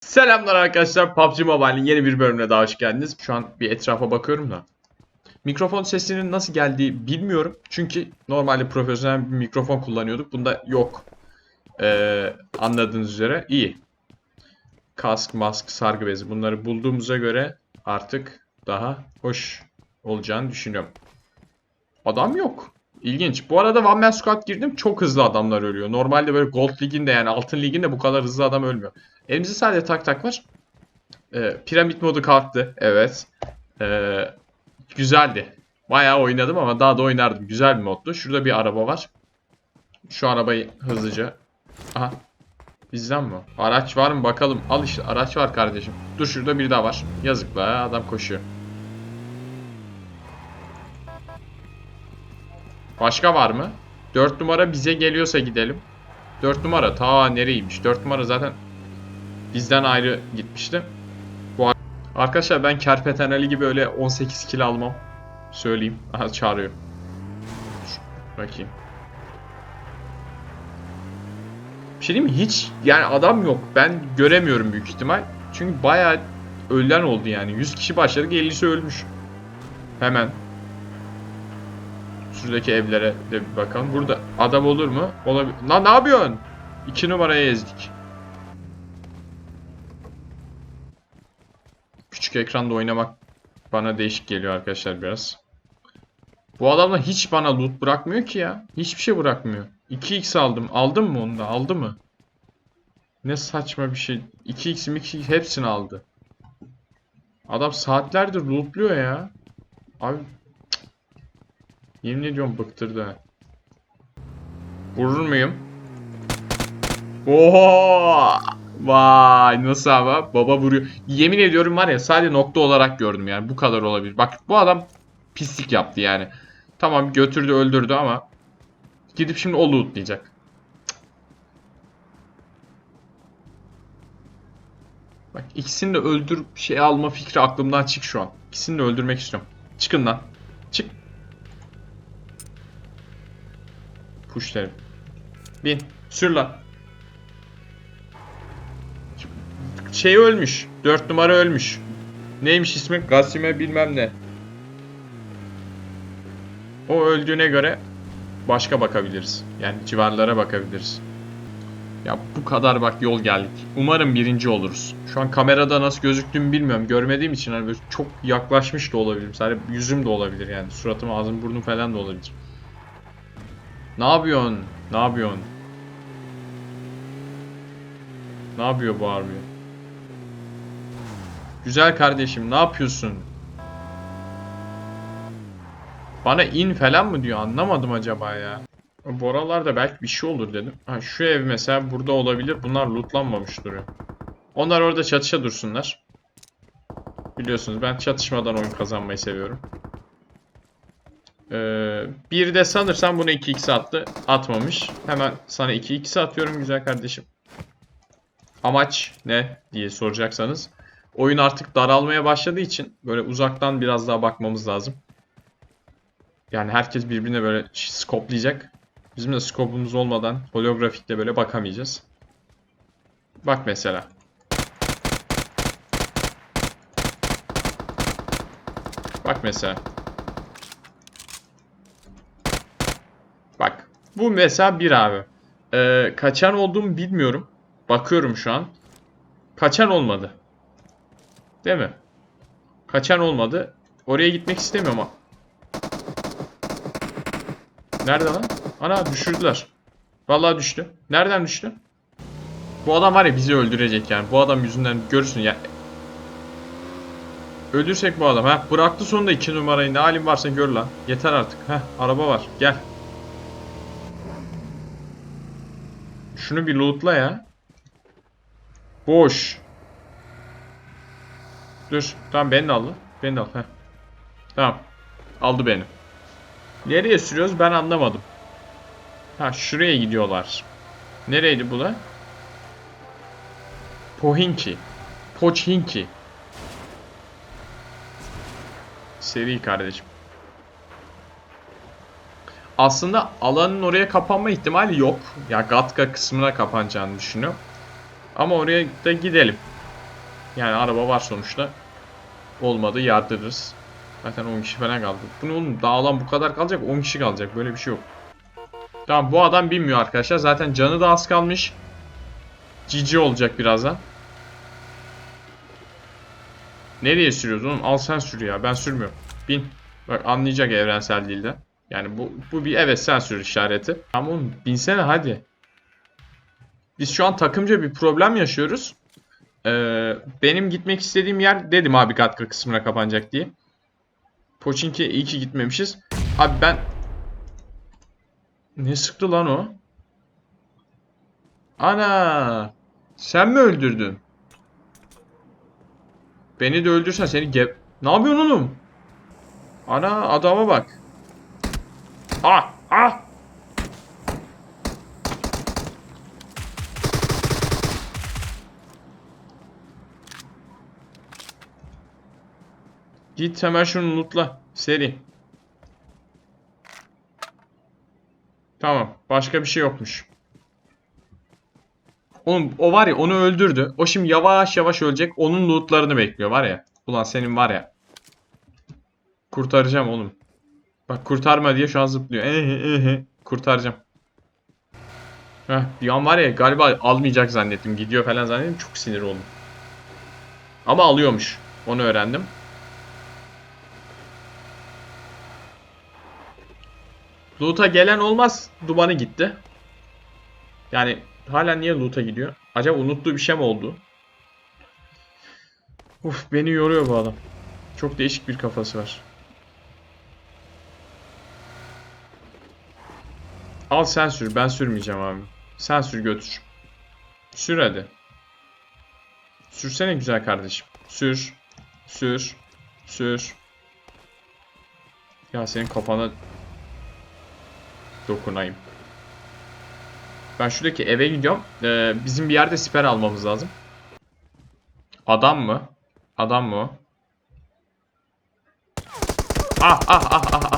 Selamlar arkadaşlar. PUBG Mobile'in yeni bir bölümüne daha hoş geldiniz. Şu an bir etrafa bakıyorum da. Mikrofon sesinin nasıl geldiği bilmiyorum. Çünkü normalde profesyonel bir mikrofon kullanıyorduk. Bunda yok. Ee, anladığınız üzere iyi. Kask, mask, sargı bezi bunları bulduğumuza göre artık daha hoş olacağını düşünüyorum. Adam yok. İlginç. Bu arada One Man Squad girdim. Çok hızlı adamlar ölüyor. Normalde böyle Gold Lig'inde yani Altın Lig'inde bu kadar hızlı adam ölmüyor. Elimizde sadece tak tak var. Ee, piramit modu kalktı. Evet. Ee, güzeldi. Bayağı oynadım ama daha da oynardım. Güzel bir moddu. Şurada bir araba var. Şu arabayı hızlıca. Aha. Bizden mi? Araç var mı bakalım. Al işte araç var kardeşim. Dur şurada bir daha var. Yazık la adam koşuyor. Başka var mı? 4 numara bize geliyorsa gidelim. 4 numara ta nereymiş? 4 numara zaten bizden ayrı gitmişti. Bu ar- Arkadaşlar ben Kerpeteneli gibi öyle 18 kilo almam. Söyleyeyim. Aha çağırıyor. Bakayım. Bir şey diyeyim mi? Hiç yani adam yok. Ben göremiyorum büyük ihtimal. Çünkü bayağı ölen oldu yani. 100 kişi başladık 50'si ölmüş. Hemen. Şuradaki evlere de bir bakalım. Burada adam olur mu? Olabilir. Lan ne yapıyorsun? 2 numaraya ezdik. Küçük ekranda oynamak bana değişik geliyor arkadaşlar biraz. Bu adamla hiç bana loot bırakmıyor ki ya. Hiçbir şey bırakmıyor. 2x aldım. Aldım mı onu da? Aldı mı? Ne saçma bir şey. 2x 2x hepsini aldı. Adam saatlerdir lootluyor ya. Abi. Yemin ediyorum bıktırdı. Vurur muyum? Oho! Vay nasıl ama baba vuruyor. Yemin ediyorum var ya sadece nokta olarak gördüm yani bu kadar olabilir. Bak bu adam pislik yaptı yani. Tamam götürdü öldürdü ama gidip şimdi o lootlayacak. Bak ikisini de öldür şey alma fikri aklımdan çık şu an. İkisini de öldürmek istiyorum. Çıkın lan. Çık. Derim. Bin. Sür lan. Şey ölmüş. 4 numara ölmüş. Neymiş ismi? Gasime bilmem ne. O öldüğüne göre başka bakabiliriz. Yani civarlara bakabiliriz. Ya bu kadar bak yol geldik. Umarım birinci oluruz. Şu an kamerada nasıl gözüktüğümü bilmiyorum. Görmediğim için hani çok yaklaşmış da olabilirim. Sadece yüzüm de olabilir yani. Suratım, ağzım, burnum falan da olabilir. Ne yapıyorsun? Ne yapıyorsun? Ne yapıyor bu harbi? Güzel kardeşim ne yapıyorsun? Bana in falan mı diyor anlamadım acaba ya. Bu oralarda belki bir şey olur dedim. Ha, şu ev mesela burada olabilir. Bunlar lootlanmamış duruyor. Onlar orada çatışa dursunlar. Biliyorsunuz ben çatışmadan oyun kazanmayı seviyorum. Ee, bir de sanırsam bunu 2x attı. Atmamış. Hemen sana 2x atıyorum güzel kardeşim. Amaç ne diye soracaksanız. Oyun artık daralmaya başladığı için böyle uzaktan biraz daha bakmamız lazım. Yani herkes birbirine böyle skoplayacak. Bizim de skopumuz olmadan holografikle böyle bakamayacağız. Bak mesela. Bak mesela. Bak. Bu mesela bir abi. Ee, kaçan olduğumu bilmiyorum. Bakıyorum şu an. Kaçan olmadı. Değil mi? Kaçan olmadı. Oraya gitmek istemiyorum ama. Nerede lan? Ana düşürdüler. Vallahi düştü. Nereden düştü? Bu adam var ya bizi öldürecek yani. Bu adam yüzünden görürsün ya. Öldürsek bu adam. Ha bıraktı sonunda iki numarayı. Ne halin varsa gör lan. Yeter artık. Ha araba var. Gel. Şunu bir lootla ya. Boş. Dur. Tamam beni de al. lan. Beni de al. Heh. Tamam. Aldı beni. Nereye sürüyoruz ben anlamadım. Ha şuraya gidiyorlar. Nereydi bu da? Pohinki. Poçhinki. Seri kardeşim. Aslında alanın oraya kapanma ihtimali yok. Ya Gatka kısmına kapanacağını düşünüyorum. Ama oraya da gidelim. Yani araba var sonuçta. Olmadı yardırırız. Zaten 10 kişi falan kaldı. Bu ne oğlum dağılan bu kadar kalacak 10 kişi kalacak böyle bir şey yok. Tamam bu adam bilmiyor arkadaşlar. Zaten canı da az kalmış. Cici olacak birazdan. Nereye sürüyoruz oğlum? Al sen sür ya. Ben sürmüyorum. Bin. Bak anlayacak evrensel dilde. Yani bu, bu bir evet sen sür işareti. Ama oğlum binsene hadi. Biz şu an takımca bir problem yaşıyoruz. Ee, benim gitmek istediğim yer dedim abi katkı kısmına kapanacak diye. Poçinki iyi ki gitmemişiz. Abi ben... Ne sıktı lan o? Ana! Sen mi öldürdün? Beni de öldürsen seni ge... Ne yapıyorsun oğlum? Ana adama bak. Ah! Ah! Git hemen şunu lootla. Seri. Tamam. Başka bir şey yokmuş. Oğlum o var ya onu öldürdü. O şimdi yavaş yavaş ölecek. Onun lootlarını bekliyor var ya. Ulan senin var ya. Kurtaracağım oğlum. Bak kurtarma diye şu an zıplıyor. Eh, eh, eh. Kurtaracağım. Heh, bir an var ya galiba almayacak zannettim. Gidiyor falan zannettim. Çok sinir oldum. Ama alıyormuş. Onu öğrendim. Loot'a gelen olmaz. Dumanı gitti. Yani hala niye loot'a gidiyor? Acaba unuttuğu bir şey mi oldu? Uf beni yoruyor bu adam. Çok değişik bir kafası var. Al sen sür. Ben sürmeyeceğim abi. Sen sür götür. Sür hadi. Sürsene güzel kardeşim. Sür. Sür. Sür. Ya senin kafana dokunayım. Ben şuradaki eve gidiyorum. Ee, bizim bir yerde siper almamız lazım. Adam mı? Adam mı? Ah ah ah ah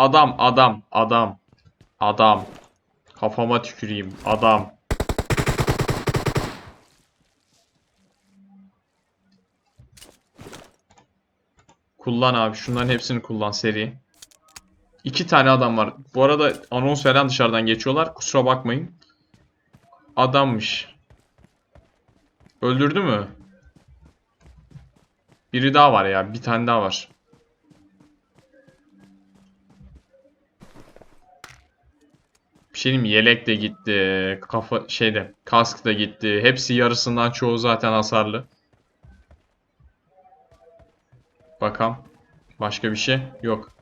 adam adam adam adam. Kafama tüküreyim adam. Kullan abi şunların hepsini kullan seri. İki tane adam var. Bu arada anons falan dışarıdan geçiyorlar. Kusura bakmayın. Adammış. Öldürdü mü? Biri daha var ya. Bir tane daha var. Şey diyeyim? Yelek de gitti. Kafa şeyde. Kask da gitti. Hepsi yarısından çoğu zaten hasarlı. Bakalım. Başka bir şey yok.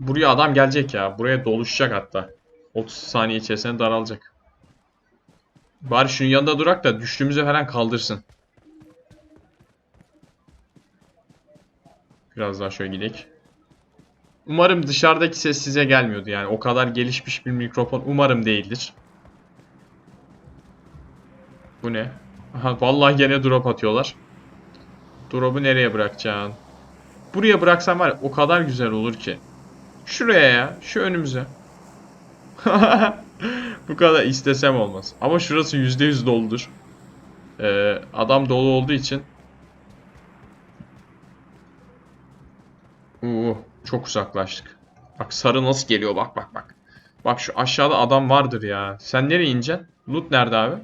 Buraya adam gelecek ya. Buraya doluşacak hatta. 30 saniye içerisinde daralacak. Bari şunun yanında durak da düştüğümüzü falan kaldırsın. Biraz daha şöyle gidelim. Umarım dışarıdaki ses size gelmiyordu yani. O kadar gelişmiş bir mikrofon umarım değildir. Bu ne? Vallahi gene drop atıyorlar. Drop'u nereye bırakacaksın? Buraya bıraksam var ya, o kadar güzel olur ki. Şuraya ya. Şu önümüze. Bu kadar istesem olmaz. Ama şurası %100 doludur. Ee, adam dolu olduğu için. Çok uzaklaştık. Bak sarı nasıl geliyor bak bak bak. Bak şu aşağıda adam vardır ya. Sen nereye ineceksin? Loot nerede abi?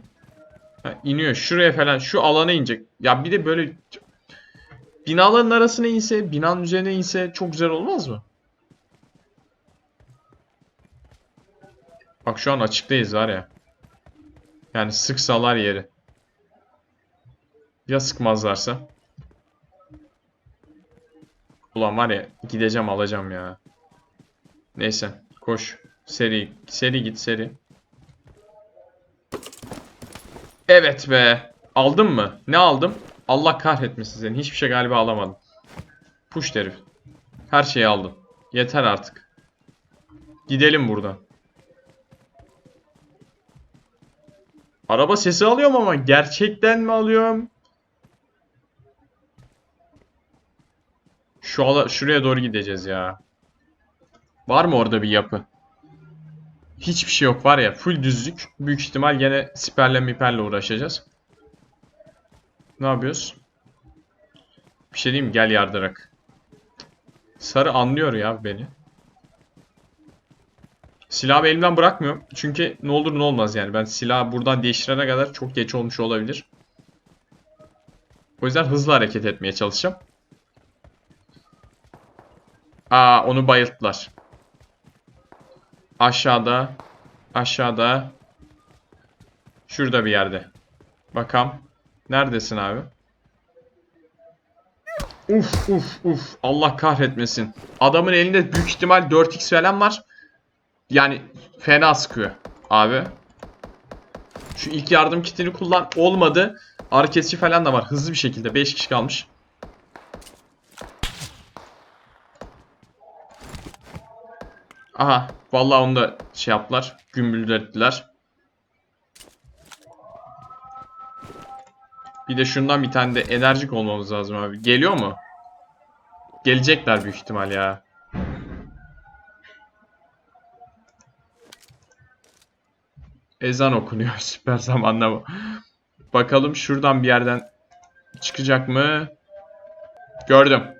Ha, iniyor. Şuraya falan şu alana inecek. Ya bir de böyle binaların arasına inse, binanın üzerine inse çok güzel olmaz mı? Bak şu an açıktayız var ya. Yani sıksalar yeri. Ya sıkmazlarsa? Ulan var ya gideceğim alacağım ya. Neyse koş. Seri. Seri git seri. Evet be. Aldın mı? Ne aldım? Allah kahretmesin seni. Hiçbir şey galiba alamadım. Push herif. Her şeyi aldım. Yeter artık. Gidelim buradan. Araba sesi alıyorum ama gerçekten mi alıyorum? Şu ala şuraya doğru gideceğiz ya. Var mı orada bir yapı? Hiçbir şey yok var ya. Full düzlük. Büyük ihtimal gene siperle miperle uğraşacağız. Ne yapıyoruz? Bir şey diyeyim? Gel yardırak. Sarı anlıyor ya beni. Silahı elimden bırakmıyorum. Çünkü ne olur ne olmaz yani. Ben silahı buradan değiştirene kadar çok geç olmuş olabilir. O yüzden hızlı hareket etmeye çalışacağım. Aa onu bayılttılar. Aşağıda. Aşağıda. Şurada bir yerde. Bakalım. Neredesin abi? Uf uf uf. Allah kahretmesin. Adamın elinde büyük ihtimal 4x falan var. Yani fena sıkıyor abi. Şu ilk yardım kitini kullan. Olmadı. Ağrı falan da var. Hızlı bir şekilde. 5 kişi kalmış. Aha. Vallahi onu da şey yaptılar. Gümbürdettiler. Bir de şundan bir tane de enerjik olmamız lazım abi. Geliyor mu? Gelecekler büyük ihtimal ya. Ezan okunuyor süper zamanda bu. Bakalım şuradan bir yerden çıkacak mı? Gördüm.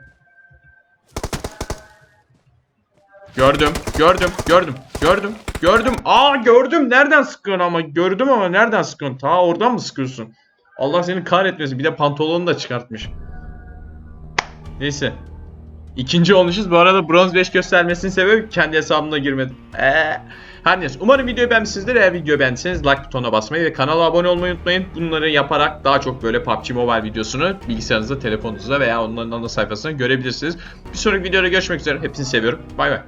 Gördüm, gördüm, gördüm, gördüm, gördüm. Aa gördüm. Nereden sıkıyorsun ama? Gördüm ama nereden sıkıyorsun? Ta oradan mı sıkıyorsun? Allah seni kahretmesin. Bir de pantolonu da çıkartmış. Neyse. İkinci olmuşuz. Bu arada bronz 5 göstermesinin sebebi kendi hesabımda girmedim. Eee. Her neyse. Umarım videoyu beğenmişsinizdir. Eğer videoyu beğendiyseniz like butonuna basmayı ve kanala abone olmayı unutmayın. Bunları yaparak daha çok böyle PUBG Mobile videosunu bilgisayarınızda, telefonunuzda veya onların ana sayfasında görebilirsiniz. Bir sonraki videoda görüşmek üzere. Hepinizi seviyorum. Bay bay.